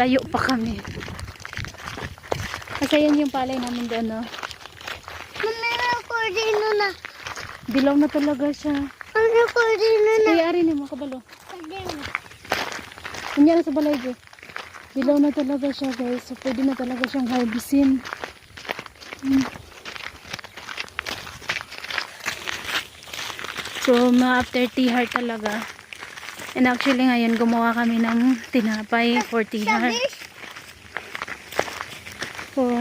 Malayo pa kami. Kasi yan yung palay namin doon, no? Mami, recording na. Dilaw na talaga siya. Ang recording na na. Kaya rin yung mga kabalo. Recording. Kunyari sa balay, Jo. Dilaw na talaga siya, guys. So, pwede na talaga siyang harvestin. Hmm. So, mga after tihar talaga. And actually, ngayon, gumawa kami ng tinapay for tihar. So,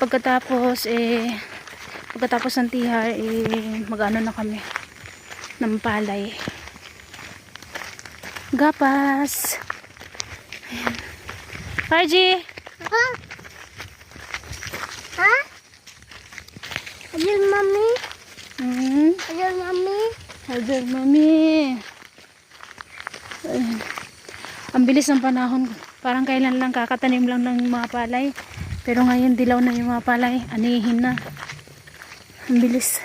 pagkatapos, eh, pagkatapos ng tihar, eh, mag-ano na kami ng palay. Gapas! Ayan. Margie! Ha? Ha? Ayun, mami. Hmm? Ayun, mami. Hello, mami. Ang bilis ng panahon. Parang kailan lang kakatanim lang ng mga palay. Pero ngayon dilaw na yung mga palay. Anihin na. Ang bilis.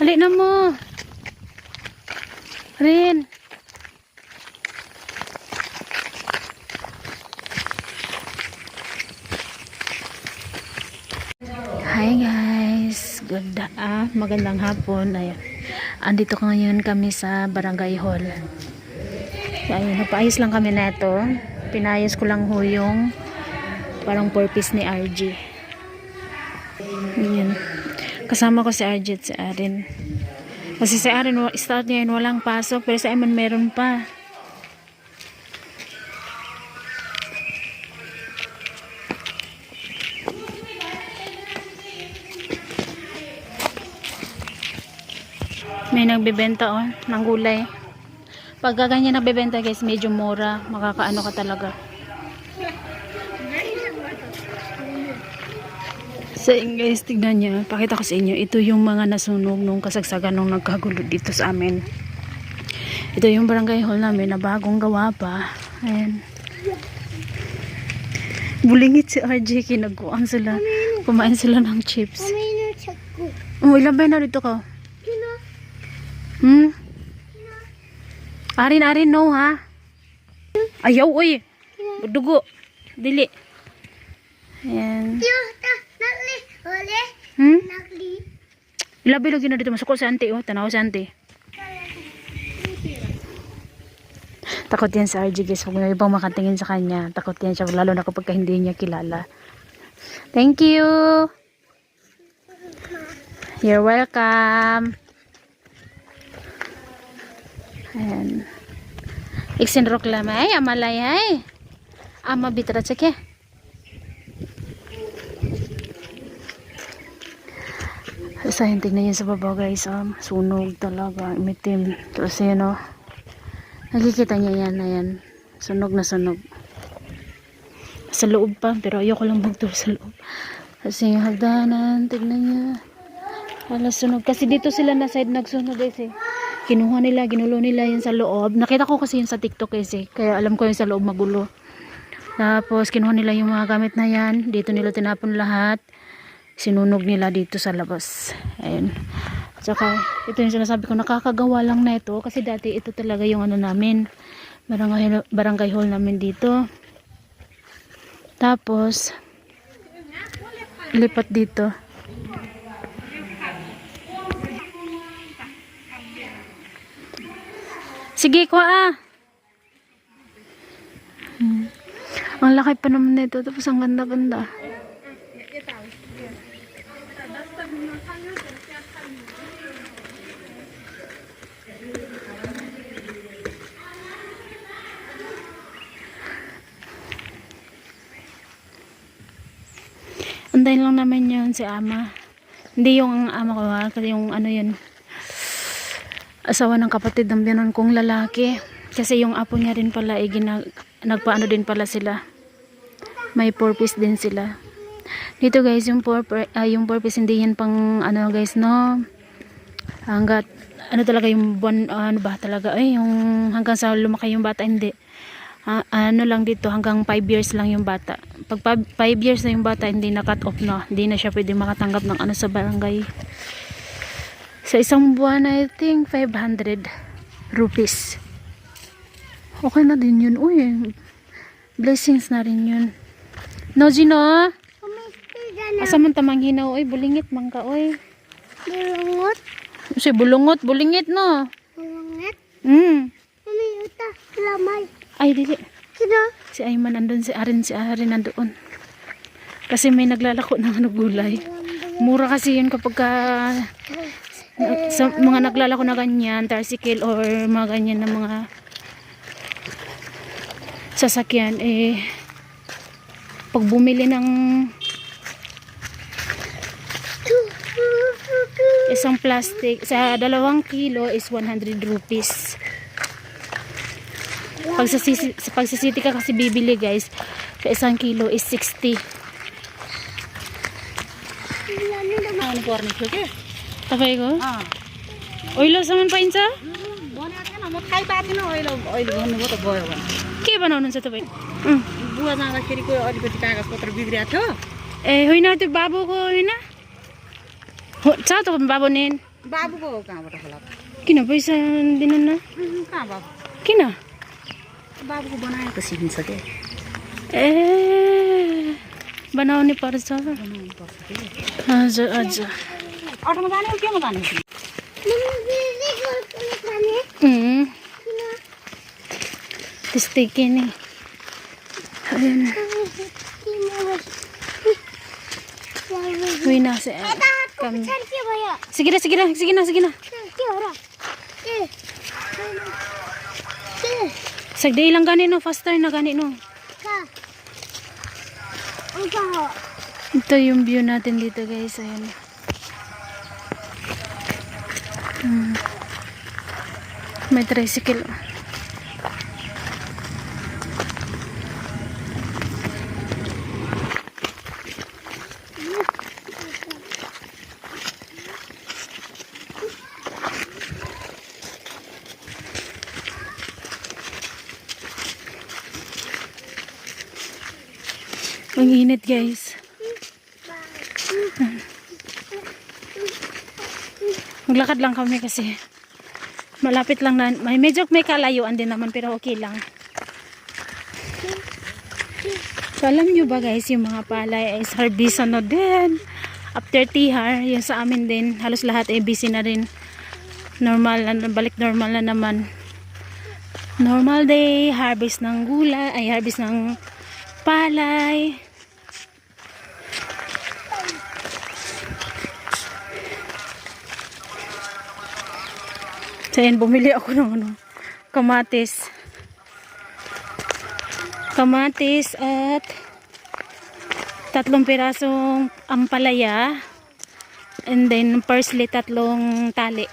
Hali na mo. Rin. Hi guys, good ah, magandang hapon. Ayan. Andito ko ngayon kami sa Barangay Hall. Ayun, nagpaayos lang kami neto. Pinayos ko lang ho yung parang purpose ni RG. Ayan. Kasama ko si RG at si Arin. Kasi si Arin, start niya yun, walang pasok. Pero sa Eman meron pa. May nagbebenta oh, ng gulay. Pag ganyan nagbebenta guys, medyo mura. Makakaano ka talaga. So guys, tignan nyo. Pakita ko sa inyo. Ito yung mga nasunog nung kasagsagan nung nagkagulo dito sa amin. Ito yung barangay hall namin na bagong gawa pa. Ayan. Bulingit si RJ. Kinaguan sila. Kumain sila ng chips. Ko. Oh, ilan ba na dito ka? Hmm? Arin, arin, no, ha? Ayaw, uy. Dugo. Dili. Ayan. Hmm? Ilabi lagi na dito. Masukol sa ante, oh. Tanaw sa ante. Takot yan sa RG, guys. Huwag na ibang makatingin sa kanya. Takot yan siya. Lalo na kapag hindi niya kilala. Thank you. You're welcome. Ayan. Iksin roklam ay, amalay ay. Ama bitra tsake. Sa tingnan niya sa baba guys, um, sunog talaga, imitim. Tapos yun o, nakikita niya yan, ayan. Sunog na sunog. Sa loob pa, pero ayoko lang magturo sa loob. Kasi yung hagdanan, tignan niya. Wala sunog. Kasi dito sila na side nagsunog guys eh. Kinuha nila, ginulo nila yan sa loob. Nakita ko kasi yun sa TikTok eh. Kaya alam ko yun sa loob magulo. Tapos kinuha nila yung mga gamit na yan. Dito nila tinapon lahat. Sinunog nila dito sa labas. Ayun. Tsaka ito yung sinasabi ko nakakagawa lang na ito. Kasi dati ito talaga yung ano namin. Barangay, barangay hall namin dito. Tapos lipat dito. Sige, kuha ah. Hmm. Ang laki pa naman nito. Tapos ang ganda-ganda. Antayin lang naman yun si ama. Hindi yung ama ko ha. Kasi yung ano yun. Asawa ng kapatid ng binon kong lalaki. Kasi yung apo niya rin pala, eh, ginag, nagpaano din pala sila. May purpose din sila. Dito guys, yung, purpose, yung purpose hindi yan pang ano guys, no? Hanggat, ano talaga yung buwan, ah, ano ba talaga, ay, yung hanggang sa lumaki yung bata, hindi. ah, ano lang dito hanggang 5 years lang yung bata. Pag 5 years na yung bata, hindi na cut off na. Hindi na siya pwede makatanggap ng ano sa barangay. Sa isang buwan, I think 500 rupees. Okay na din yun. Uy, blessings na rin yun. No, Gino? Asa man tamang hinaw? Uy, bulingit man ka, uy. Bulungot. Kasi bulungot, bulingit, no? Bulungot. Mm. Mami, uta. Lamay. Ay, dili. Sino? Si Ayman andun, si Arin, si Arin nandoon. Kasi may naglalako ng ano gulay. Mura kasi yun kapag ka, sa mga naglalako na ganyan, tricycle or mga ganyan na mga sasakyan, eh, pag bumili ng isang plastic, sa dalawang kilo is 100 rupees. Pag sa, pag sa city ka kasi bibili guys, sa isang kilo is 60. Ano po ni ke तपाईँको? ओइलोसम्म पाइन्छ? के बनाउनुहुन्छ तपाईँ? बुवा जाँदाखेरि जाँदाखेरिको अलिकति कागज पत्र बिग्रिएको थियो। ए होइन त्यो बाबुको होइन? हो छ त बाबु ने बाबुको कहाँबाट होला? किन पैसा दिनु न? कहाँ बाबु? किन? बाबुको बनाएको सिकिन्छ के ए बनाउने पर्छ। हजुर हजुर। हजुर अटोमा जाने हो केमा जाने Mami, bili ko ito kami. उम्, Sino? त्यस्तै के नि Ayun. Sino? Sino? Uwi na si Ito, kami. saan siya ba yan? Sige na, sige na, sige na, sige na. Siya, ora. Eh. Eh. Sagday lang gani no, faster na gani no. Ka. Ang kaho. Ito yung view natin dito guys. Ayan. Hmm. May tricycle. Ang init guys. Maglakad lang kami kasi malapit lang na, may medyo may kalayuan din naman pero okay lang. So alam nyo ba guys, yung mga palay is harvest ano din. After tihar, yung sa amin din, halos lahat ay busy na rin. Normal na, balik normal na naman. Normal day, harvest ng gulay, ay harvest ng palay. So yan, bumili ako ng ano, kamatis. Kamatis at tatlong pirasong ampalaya. And then parsley tatlong tali.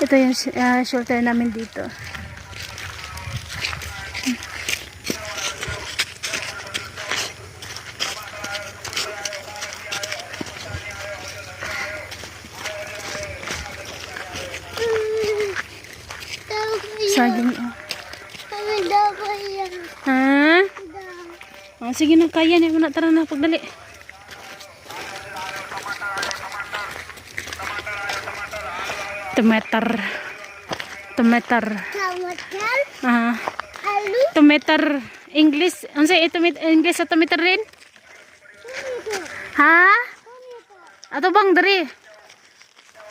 Ito yung uh, shelter namin dito. sige na kaya ni muna. Na tara na pagdali. Tomater tomater ah English? Ang e ito English sa tomater rin? Ha? Ato bang dari?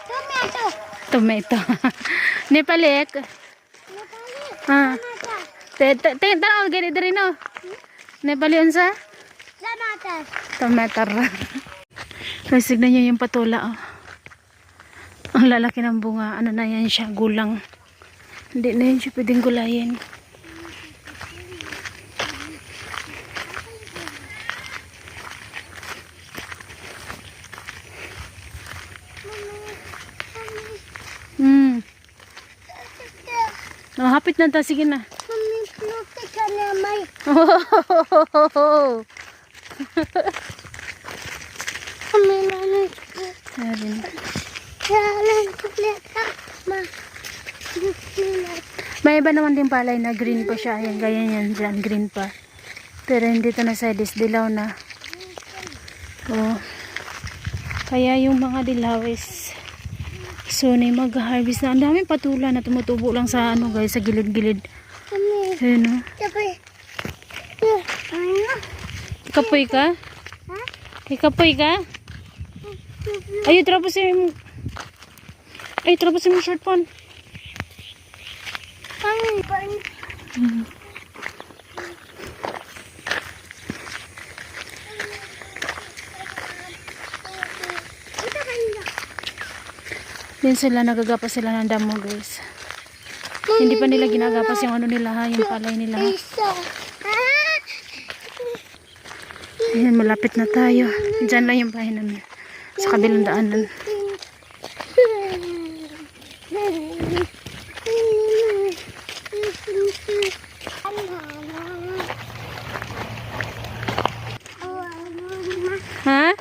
tomato tomato Nepalek. Nepalek. Ah. Tengok tanah oh, gini dari no. Nepali unsa? Tomato. Tomater. Guys, tignan nyo yung patula. Oh. Ang lalaki ng bunga. Ano na yan siya? Gulang. Hindi na yun siya pwedeng gulayin. Hmm. Oh, hapit na ta. Sige na. Mami, luti ka na Ma. Kuleta. May iba naman din palay na green pa siya. Ayan, gaya yan dyan, green pa. Pero hindi to na sa dilaw na. Oh. Kaya yung mga dilaw is soon ay mag-harvest na. Ang daming patula na tumutubo lang sa ano guys, sa gilid-gilid. Ayan oh. Tapi. Ano? Kapoy ka? Ha? Ikapoy ka? Ay, trapos yung... Ay, trapos yung short pan. Kami. Kami. Kita kanila. Yan sila, nagagapas sila ng damo guys. Hindi pa nila ginagapas yung ano nila ha, yung palay nila ha. Ayan, malapit na tayo. Diyan lang yung bahay namin. Sa kabilang daanan. Ha?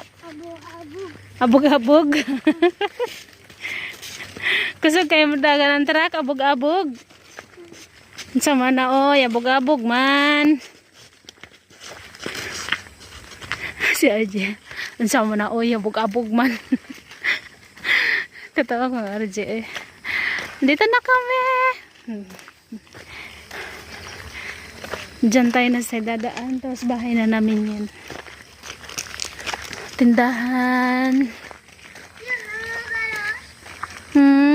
Abog-abog. Kusog kayo mo dagan ng truck, abog-abog. Sama na oy, abog-abog man. si RJ. Ang sama na, oy, abog-abog man. Katawag mga RJ eh. Dito na kami. Diyan tayo na sa dadaan. Tapos bahay na namin yan. Tindahan. Hmm.